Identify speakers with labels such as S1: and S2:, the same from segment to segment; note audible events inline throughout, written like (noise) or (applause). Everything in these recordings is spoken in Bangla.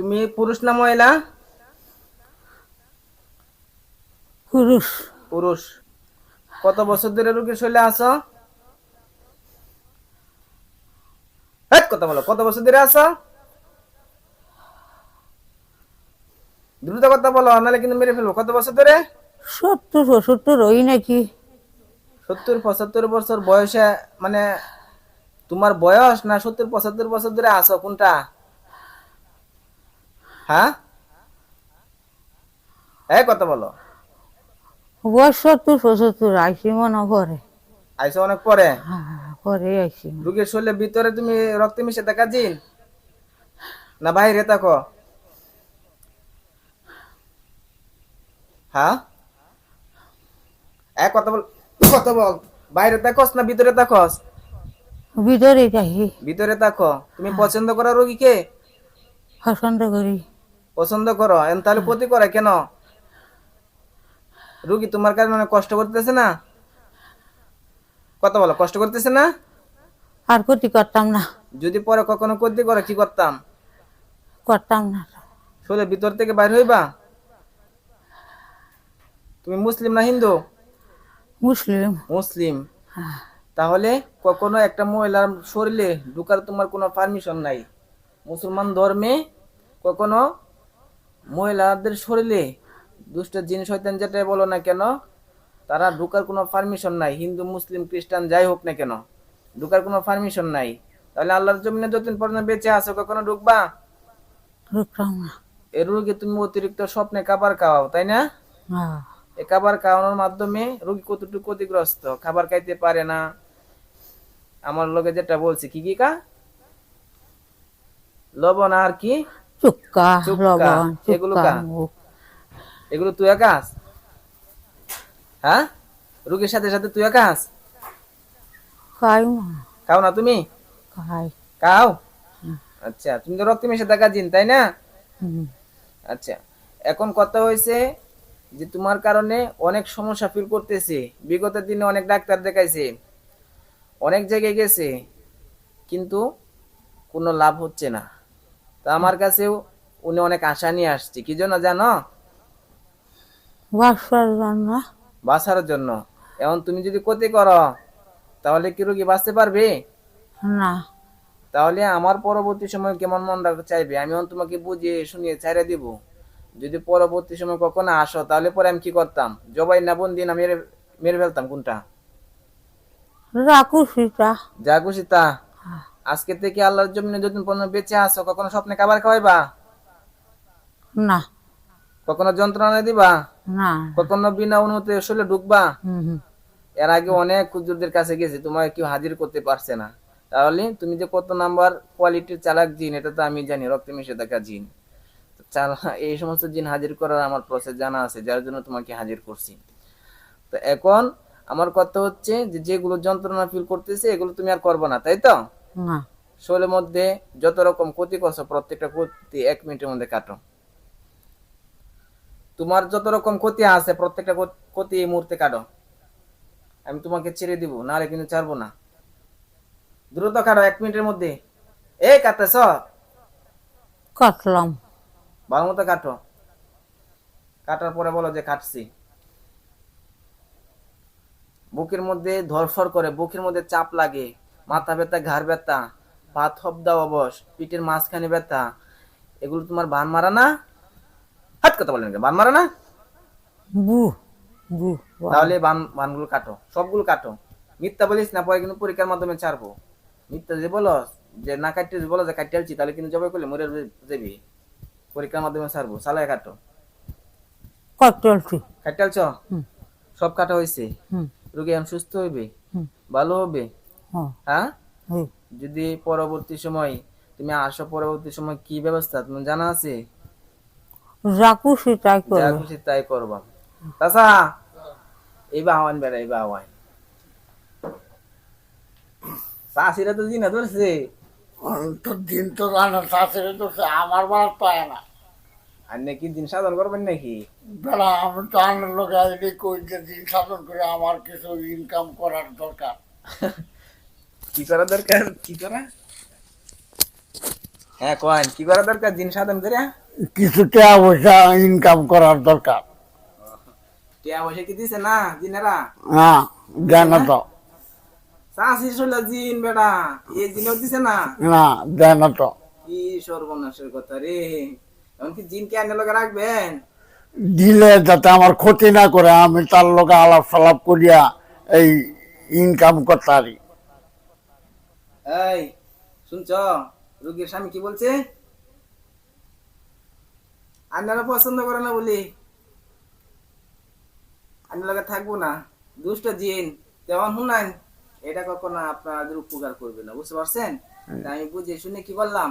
S1: তুমি পুরুষ না মহিলা পুরুষ পুরুষ কত বছর ধরে রোগীর শৈলে আছো কথা বলো কত বছর ধরে আছো দ্রুত কথা বলো নাহলে কিন্তু মেরে ফেলবো কত বছর ধরে
S2: সত্তর সত্তর ওই নাকি
S1: সত্তর পঁচাত্তর বছর বয়সে মানে তোমার বয়স না সত্তর পঁচাত্তর বছর ধরে আছো কোনটা হ্যাঁ এই কথা বলো
S2: বছর তুই আইসি মনে করে
S1: আইসো অনেক পরে হ্যাঁ,
S2: পরে আইসি
S1: রুগীর শরীরের ভিতরে তুমি রক্ত মিশে দেখা জিন না বাইরে থাকো হ্যাঁ এ কথা বল কথা বল বাইরে থাকোস না ভিতরে থাকোস
S2: ভিতরে থাকি
S1: ভিতরে থাকো তুমি হ্যাঁ। পছন্দ করো রোগীকে
S2: পছন্দ করি
S1: পছন্দ করো তাহলে ক্ষতি করে কেন রুগী তোমার কারণে অনেক কষ্ট করতেছে না কথা বলো কষ্ট করতেছে না
S2: আর ক্ষতি করতাম না
S1: যদি পরে কখনো ক্ষতি করে কি করতাম করতাম না শোলে ভিতর থেকে বাইর হইবা তুমি মুসলিম না হিন্দু মুসলিম মুসলিম হ্যাঁ। তাহলে কখনো একটা মহিলার শরীরে ঢুকার তোমার কোনো পারমিশন নাই মুসলমান ধর্মে কখনো মহিলাদের শরীরে দুষ্ট জিন শয়তান যেটাই বলো না কেন তারা ঢুকার কোনো পারমিশন নাই হিন্দু মুসলিম খ্রিস্টান যাই হোক না কেন ঢুকার কোনো পারমিশন নাই তাহলে আল্লাহর জমিনে যতদিন পর্যন্ত বেঁচে আছো কখনো ঢুকবা এ তুমি অতিরিক্ত স্বপ্নে খাবার খাওয়াও তাই না এ খাবার খাওয়ানোর মাধ্যমে রোগী কতটুকু ক্ষতিগ্রস্ত খাবার খাইতে পারে না আমার লোকে যেটা বলছি কি কি কা লবণ আর কি চুক্কা লবণ এগুলো তুই হ্যাঁ রুগীর সাথে সাথে তুই খাই খাও না তুমি খাই খাও আচ্ছা তুমি তো রক্ত থাকা জিন তাই না আচ্ছা এখন কথা হয়েছে যে তোমার কারণে অনেক সমস্যা ফিল করতেছি বিগত দিনে অনেক ডাক্তার দেখাইছে অনেক জায়গায় গেছে কিন্তু কোনো লাভ হচ্ছে না তো আমার কাছে উনি অনেক আশা নিয়ে আসছে কি জন্য জানো
S2: বাসার জন্য
S1: বাসার জন্য এখন তুমি যদি ক্ষতি করো তাহলে কি রোগী বাঁচতে পারবে না তাহলে আমার পরবর্তী সময় কেমন মন রাখতে চাইবে আমি তোমাকে বুঝিয়ে শুনিয়ে ছেড়ে দিব যদি পরবর্তী সময় কখনো আসো তাহলে পরে আমি কি করতাম জবাই না বন্দি না মেরে মেরে ফেলতাম কোনটা যা খুশি আজকে থেকে আল্লাহর জমিনে যদি পর্যন্ত বেঁচে আসো কখনো স্বপ্নে খাবার খাওয়াইবা না কখনো যন্ত্রণা দিবা না কখনো বিনা অনুমতি শরীরে ঢুকবা এর আগে অনেক কুজুরদের কাছে গেছি তোমাকে কেউ হাজির করতে পারছে না তাহলে তুমি যে কত নাম্বার কোয়ালিটির চালাক জিন এটা তো আমি জানি রক্তে মিশে দেখা জিন এই সমস্ত জিন হাজির করার আমার প্রসেস জানা আছে যার জন্য তোমাকে হাজির করছি তো এখন আমার কথা হচ্ছে যে যেগুলো যন্ত্রণা ফিল করতেছে এগুলো তুমি আর করবো না তাই তো না শরীরের মধ্যে যত রকম ক্ষতি করছো প্রত্যেকটা ক্ষতি এক মিনিটের মধ্যে কাটো তোমার যত রকম ক্ষতি আছে প্রত্যেকটা ক্ষতি এই মুহূর্তে কাটো আমি তোমাকে ছেড়ে দিব নাহলে কিন্তু ছাড়বো না দ্রুত কাটো এক মিনিটের মধ্যে এ কাটতেছ কাটলাম ভালো মতো কাটো কাটার পরে বলো যে কাটছি বুকের মধ্যে ধরফর করে বুকের মধ্যে চাপ লাগে মাথা ব্যথা ঘাড় ব্যথা পা থপদা অবশ পিঠের মাঝখানে ব্যথা এগুলো তোমার বান মারা না হাত কথা বলেন বান মারা না
S2: বু বু
S1: তাহলে বান বানগুলো কাটো সবগুলো কাটো মিথ্যা বলিস না পরে কিন্তু পরীক্ষার মাধ্যমে ছাড়বো মিথ্যা যে বলো যে না কাটতে বলো যে কাটতে আলছি তাহলে কিন্তু জবাই করলে মরে যাবি পরীক্ষার মাধ্যমে ছাড়বো সালায় কাটো কাটতে আলছি কাটতে আলছো সব কাটা হয়েছে রোগী এখন সুস্থ হইবে ভালো হবে
S2: হ্যাঁ, হ্যাঁ?
S1: যদি পরবর্তী সময় তুমি আসো পরবর্তী সময় কি ব্যবস্থা তোমার জানা আছে
S2: যা খুশি তাই করবা
S1: যা খুশি তাই করবা চাচা এই বাহন বেড়া এই বাহন চাষিরা তো দিন ধরছে
S3: তো দিন তো জানা চাষিরা তো আমার বাড়া পায় না
S1: আর নাকি দিন সাধন করবেন নাকি
S3: বেড়া আমি তো আনার লোক কই যে দিন সাধন করে আমার কিছু ইনকাম করার দরকার (laughs)
S1: কি করা দরকার কি করা হ্যাঁ কয়েন কি করা দরকার দিন সাধন করে
S3: কিছু টাকা পয়সা ইনকাম করার দরকার
S1: টাকা পয়সা কি দিছে না দিনেরা
S3: হ্যাঁ জানা তো
S1: চাষি শৈলা জিন বেটা এই জিনও দিছে না
S3: না জানা তো
S1: কি সর্বনাশের কথা রে কি জিন কে আনে লগে রাখবেন
S3: দিলে যাতে আমার ক্ষতি না করে আমি তার লগে আলাপ সালাপ করিয়া এই ইনকাম করতে পারি
S1: এই শুনছ স্বামী কি বলছে পছন্দ করে না বলি আপনার থাকবো না দুষ্ট জিন যেমন শুনান এটা কখনো আপনাদের উপকার করবে না বুঝতে পারছেন আমি বুঝে শুনে কি বললাম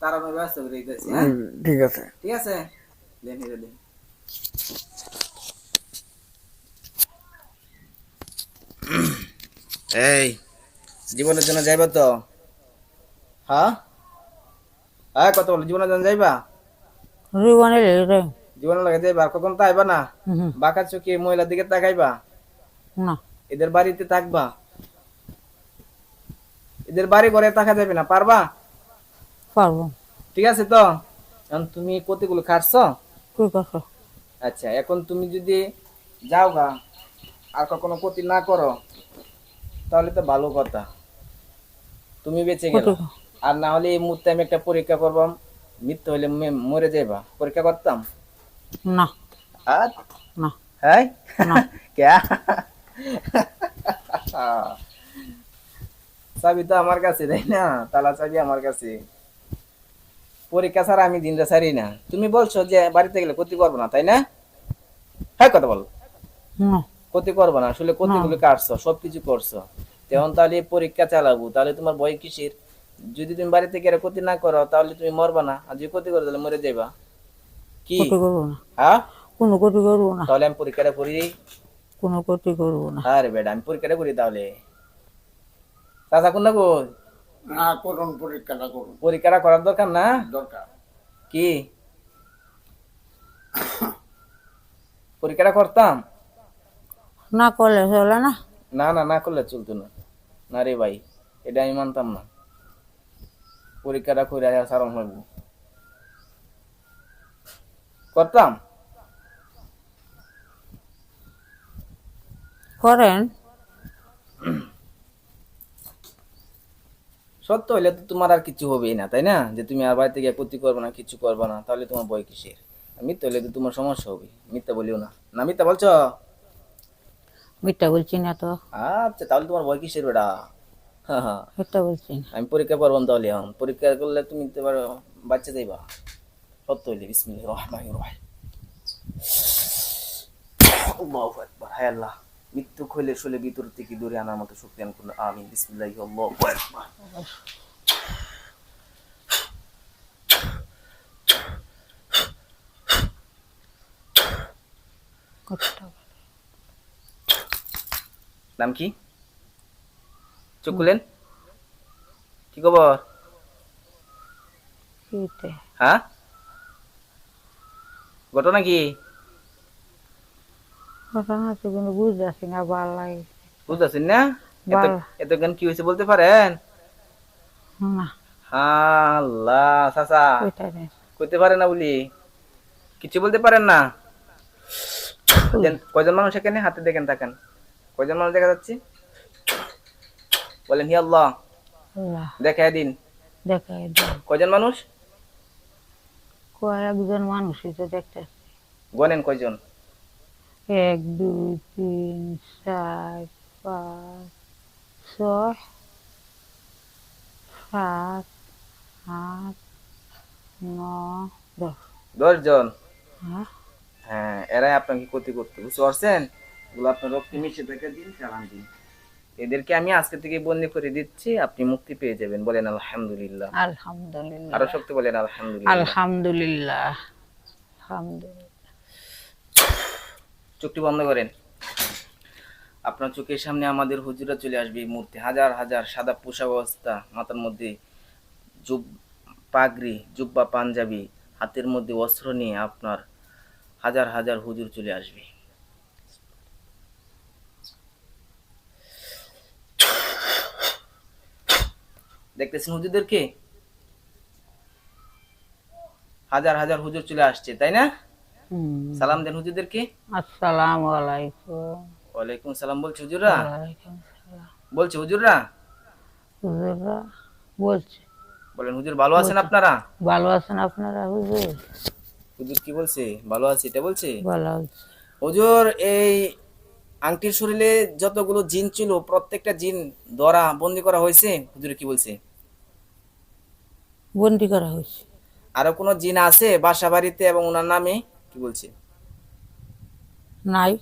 S1: তার আমি ব্যবস্থা করে দিতেছি
S2: হ্যাঁ? ঠিক আছে
S1: ঠিক আছে দেন এটা দেন এই জীবনের জন্য যাইবা তো হ্যাঁ হ্যাঁ কত বলো জীবনের জন্য যাইবা জীবনে জীবনে লাগে যাইবা কখন তো আইবা না বাঁকা চোখে মহিলার দিকে তাকাইবা না এদের বাড়িতে থাকবা এদের বাড়ি ঘরে থাকা যাবে না পারবা পারবো ঠিক আছে তো এখন তুমি কতগুলো খাটছো আচ্ছা এখন তুমি যদি যাও গা আর কখনো ক্ষতি না করো তাহলে তো ভালো কথা তুমি বেঁচে গেলে আর না হলে এই মুহূর্তে আমি একটা পরীক্ষা করবাম মৃত্যু হলে মরে যাইবা পরীক্ষা করতাম না আর না হ্যাঁ (laughs) কে চাবি তো আমার কাছে তাই না তালা চাবি আমার কাছে পরীক্ষা ছাড়া আমি দিনটা ছাড়ি না তুমি বলছো যে বাড়িতে গেলে ক্ষতি করবো না তাই না হ্যাঁ কথা বল ক্ষতি করবো না আসলে ক্ষতি গুলো কাটছো সবকিছু করছো তখন তাহলে পরীক্ষা চালাবো তাহলে তোমার ভয় কিসের যদি তুমি বাড়িতে থেকে ক্ষতি না করো তাহলে তুমি মরবা না আর যদি ক্ষতি করো তাহলে মরে যাইবা কি হ্যাঁ
S2: কোনো ক্ষতি করবো না তাহলে
S1: আমি পরীক্ষাটা করি
S2: কোনো ক্ষতি করবো না
S1: হ্যাঁ রে বেটা আমি পরীক্ষাটা করি তাহলে চাচা কোন না
S3: না করুন পরীক্ষাটা করুন
S1: পরীক্ষাটা করার দরকার না দরকার কি পরীক্ষাটা করতাম
S2: না করলে চলে না
S1: না না না করলে চলতো না না রে ভাই এটা আমি মানতাম না পরীক্ষাটা করে আসা সারম হইব করতাম করেন সত্য হইলে তো তোমার আর কিছু হবেই না তাই না যে তুমি আর বাড়িতে গিয়ে ক্ষতি করবে না কিছু করবে না তাহলে তোমার বয় কিসের মিথ্যা হইলে তো তোমার সমস্যা হবে মিথ্যা বলিও না না মিথ্যা বলছো
S2: মিথ্যা বলছি না তো
S1: আচ্ছা তাহলে তোমার ভয় কিসের বেটা হ্যাঁ, হ্যাঁ। মিথ্যা বলছি আমি পরীক্ষা করবো তাহলে এখন পরীক্ষা করলে তুমি তোমার বাচ্চা দেবা সত্য হইলে বিসমিল্লাহ রহমান রহিম আল্লাহু আকবার হায় আল্লাহ মৃত্যু খৈলে শুলে ভিতর থেকে দূরে আনার মতো শক্তি আনকুন করুন আমিন বিসমিল্লাহ আল্লাহু আকবার কষ্ট নাম কি চোখ খুলেন কি খবর হ্যাঁ ঘটনা কি না ভাল এত গান কি হয়েছে বলতে পারেন না আল্লাহ সাসা পারে না বলি কিছু বলতে পারেন না কয়জন মানুষ এখানে হাতে দেখেন থাকেন কয়জন মানুষ দেখা যাচ্ছে বলেন হি আল্লাহ দিন কয়জন মানুষ
S2: কয়েকজন মানুষ দেখতে গনেন কয়জন এক দুই তিন চার পাঁচ ছয় সাত আট ন দশ দশ হ্যাঁ।,
S1: হ্যাঁ এরাই আপনাকে ক্ষতি করতে বুঝতে পারছেন আপনার রক্তে মিশে দিন চালান দিন এদেরকে আমি আজকে থেকে বন্দি করে দিচ্ছি আপনি মুক্তি পেয়ে যাবেন বলেন আলহামদুলিল্লাহ
S2: আলহামদুলিল্লাহ আরো
S1: শক্তি বলেন আলহামদুলিল্লাহ
S2: আলহামদুলিল্লাহ আলহামদুলিল্লাহ
S1: চোখটি বন্ধ করেন আপনার চোখের সামনে আমাদের হুজুরা চলে আসবে মূর্তি হাজার হাজার সাদা পোশাক অবস্থা মাথার মধ্যে জুব পাগড়ি জুব্বা পাঞ্জাবি হাতের মধ্যে অস্ত্র নিয়ে আপনার হাজার হাজার হুজুর চলে আসবে দেখতেছেন হুজুরদেরকে হাজার হাজার হুজুর চলে আসছে তাই না সালাম দেন হুজুরদেরকে
S2: আসসালাম আলাইকুম
S1: ওয়ালাইকুম সালাম বলছি হুজুররা বলছি হুজুররা
S2: হুজুররা বলছি
S1: বলেন হুজুর ভালো আছেন আপনারা
S2: ভালো আছেন আপনারা হুজুর
S1: হুজুর কি বলছে ভালো আছে এটা বলছে ভালো আছে হুজুর এই আংটির শরীরে যতগুলো জিন ছিল প্রত্যেকটা জিন ধরা বন্দি করা হয়েছে হুজুর কি বলছে
S2: বন্দি করা হয়েছে
S1: আরো কোনো জিন আছে বাসা বাড়িতে এবং ওনার নামে কি বলছে নাই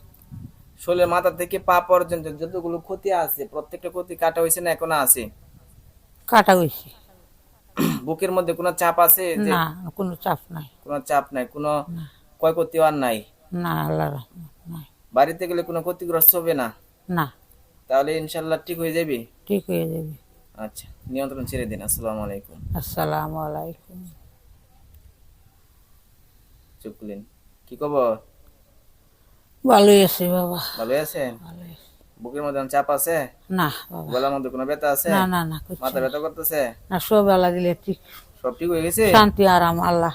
S1: শরীরের মাথা থেকে পা পর্যন্ত যতগুলো ক্ষতি আছে প্রত্যেকটা ক্ষতি কাটা হয়েছে না এখনো আছে কাটা হয়েছে (clears throat) বুকের মধ্যে কোনো চাপ আছে
S2: না কোনো চাপ নাই
S1: কোনো চাপ নাই কোনো ক্ষয়ক্ষতি আর নাই না আল্লাহ বাড়িতে গেলে কোনো ক্ষতিগ্রস্ত হবে না না তাহলে ইনশাল্লাহ ঠিক হয়ে যাবে
S2: ঠিক হয়ে যাবে
S1: আচ্ছা নিয়ন্ত্রণ ছেড়ে দিন আসসালামু আলাইকুম
S2: আসসালামু আলাইকুম
S1: চুকলিন কি খবর
S2: ভালোই আছে বাবা
S1: ভালো আছে বুকের মধ্যে চাপ আছে না গলার মধ্যে কোনো ব্যথা আছে না না না মাথা ব্যথা করতেছে
S2: না সব আল্লাহ দিলে ঠিক
S1: সব ঠিক হয়ে গেছে
S2: শান্তি আরাম আল্লাহ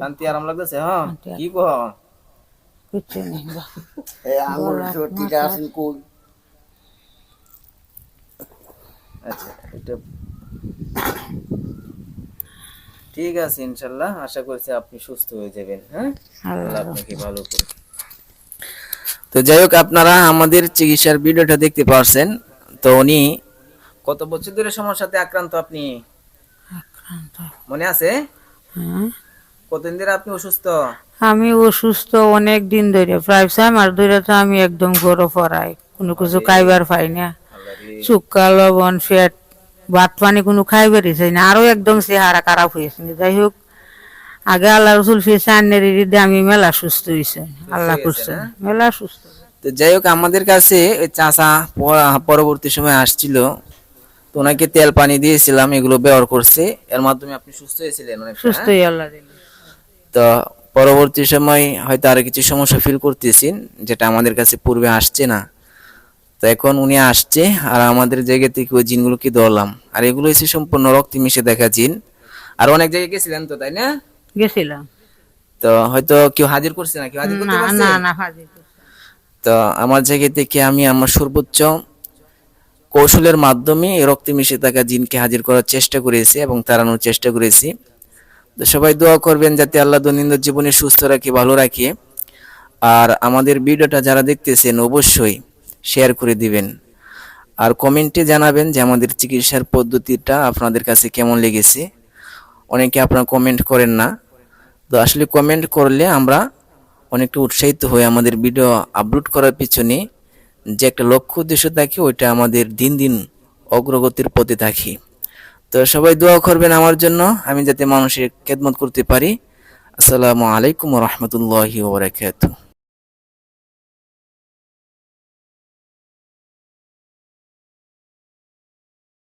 S1: শান্তি আরাম লাগতেছে হ্যাঁ কি কহ কিছু নেই আচ্ছা, ঠিক আছে ইনশাল্লাহ আশা করছি আপনি সুস্থ হয়ে যাবেন
S2: হ্যাঁ ভালো করে
S1: তো যাই হোক আপনারা আমাদের চিকিৎসার ভিডিওটা দেখতে পারছেন তো উনি কত বছর ধরে সমস্যাতে আক্রান্ত আপনি মনে আছে হ্যাঁ। কতদিন ধরে আপনি অসুস্থ
S2: আমি অসুস্থ অনেক দিন ধরে প্রায় ছয় মাস ধরে তো আমি একদম ঘর ফরাই কোনো কিছু খাইবার পাই না চুক্কা লবণ ফ্যাট ভাত পানি কোনো খাইবার হিসেবে না আরও একদম চেহারা খারাপ হয়েছে যাই হোক আগে আল্লাহ রসুল ফিরছে আন্নের আমি মেলা সুস্থ হয়েছে আল্লাহ করছে হ্যাঁ? মেলা সুস্থ
S1: তো যাই হোক আমাদের কাছে চাচা পরবর্তী সময় আসছিল তো ওনাকে তেল পানি দিয়েছিলাম এগুলো ব্যবহার করছে এর মাধ্যমে আপনি
S2: সুস্থ হয়েছিলেন সুস্থ হ্যাঁ? আল্লাহ
S1: তো পরবর্তী সময় হয়তো আরো কিছু সমস্যা ফিল করতেছেন যেটা আমাদের কাছে পূর্বে আসছে না তো এখন উনি আসছে আর আমাদের জায়গা থেকে ওই জিনগুলোকে ধরলাম আর এগুলো হচ্ছে সম্পূর্ণ রক্ত মিশে দেখা জিন আর অনেক জায়গায় গেছিলেন তো তাই না গেছিলাম তো হয়তো কেউ হাজির করছে না কেউ
S2: হাজির করতে পারছে না না হাজির
S1: তো আমার জায়গা থেকে আমি আমার সর্বোচ্চ কৌশলের মাধ্যমে রক্ত মিশে থাকা জিনকে হাজির করার চেষ্টা করেছি এবং তাড়ানোর চেষ্টা করেছি তো সবাই দোয়া করবেন যাতে আল্লাহ দৈনন্দিন জীবনে সুস্থ রাখি ভালো রাখি আর আমাদের ভিডিওটা যারা দেখতেছেন অবশ্যই শেয়ার করে দিবেন আর কমেন্টে জানাবেন যে আমাদের চিকিৎসার পদ্ধতিটা আপনাদের কাছে কেমন লেগেছে অনেকে আপনারা কমেন্ট করেন না তো আসলে কমেন্ট করলে আমরা অনেকটা উৎসাহিত হই আমাদের ভিডিও আপলোড করার পিছনে যে একটা লক্ষ্য উদ্দেশ্য থাকে ওইটা আমাদের দিন দিন অগ্রগতির পথে থাকি তো সবাই দোয়া করবেন আমার জন্য আমি যাতে মানুষের খেদমত করতে পারি আসসালামু আলাইকুম রহমতুল্লাহ ওবরাকাতু